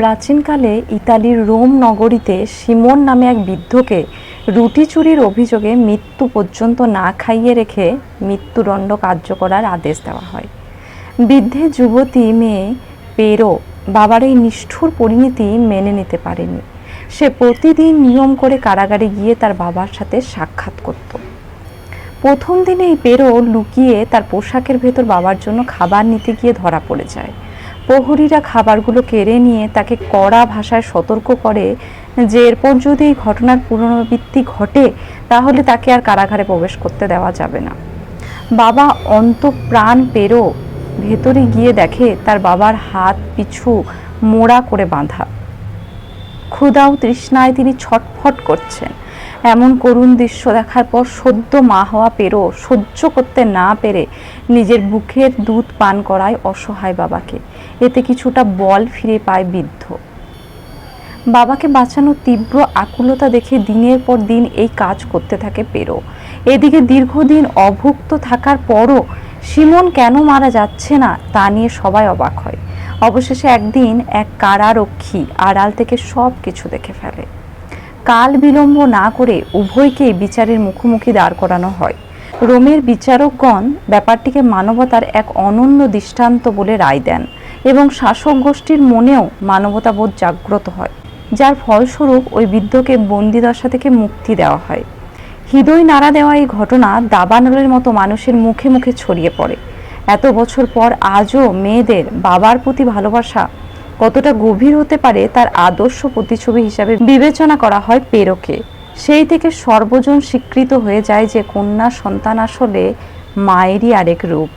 প্রাচীনকালে ইতালির রোম নগরীতে সিমন নামে এক বৃদ্ধকে রুটি চুরির অভিযোগে মৃত্যু পর্যন্ত না খাইয়ে রেখে মৃত্যুদণ্ড কার্য করার আদেশ দেওয়া হয়। বৃদ্ধের যুবতী মেয়ে পেরো বাবার এই নিষ্ঠুর পরিণতি মেনে নিতে পারেনি। সে প্রতিদিন নিয়ম করে কারাগারে গিয়ে তার বাবার সাথে সাক্ষাৎ করত। প্রথম দিনেই পেরো লুকিয়ে তার পোশাকের ভেতর বাবার জন্য খাবার নিতে গিয়ে ধরা পড়ে যায়। প্রহরীরা খাবারগুলো কেড়ে নিয়ে তাকে কড়া ভাষায় সতর্ক করে যে এরপর যদি এই ঘটনার পুনরাবৃত্তি ঘটে, তাহলে তাকে আর কারাগারে প্রবেশ করতে দেওয়া যাবে না। বাবা অন্ত প্রাণ পেরো ভেতরে গিয়ে দেখে তার বাবার হাত, পিছু, মোড়া করে বাঁধা। ক্ষুধাও তৃষ্ণায় তিনি ছটফট করছেন। এমন করুণ দৃশ্য দেখার পর সদ্য মা হওয়া পেরো, সহ্য করতে না পেরে নিজের বুকের দুধ পান করায় অসহায় বাবাকে। এতে কিছুটা বল ফিরে পায় বৃদ্ধ। বাবাকে বাঁচানোর তীব্র আকুলতা দেখে দিনের পর দিন এই কাজ করতে থাকে পেরো। এদিকে দীর্ঘদিন অভুক্ত থাকার পরও সিমন কেন মারা যাচ্ছে না তা নিয়ে সবাই অবাক হয়। অবশেষে একদিন এক কারারক্ষী আড়াল থেকে সব কিছু দেখে ফেলে। কাল বিলম্ব না করে উভয়কেই বিচারের মুখোমুখি দাঁড় করানো হয়। রোমের বিচারকগণ ব্যাপারটিকে মানবতার এক অনন্য দৃষ্টান্ত বলে রায় দেন এবং শাসক গোষ্ঠীর মনেও মানবতাবোধ জাগ্রত হয়, যার ফলস্বরূপ ওই বৃদ্ধকে বন্দিদশা থেকে মুক্তি দেওয়া হয়। হৃদয় নাড়া দেওয়া এই ঘটনা দাবানলের মতো মানুষের মুখে মুখে ছড়িয়ে পড়ে। এত বছর পর আজও মেয়েদের বাবার প্রতি ভালোবাসা কতটা গভীর হতে পারে তার আদর্শ প্রতিচ্ছবি হিসাবে বিবেচনা করা হয় পেরোকে। সেই থেকে সর্বজন স্বীকৃত হয়ে যায় যে কন্যা সন্তান আসলে মায়েরই আরেক রূপ।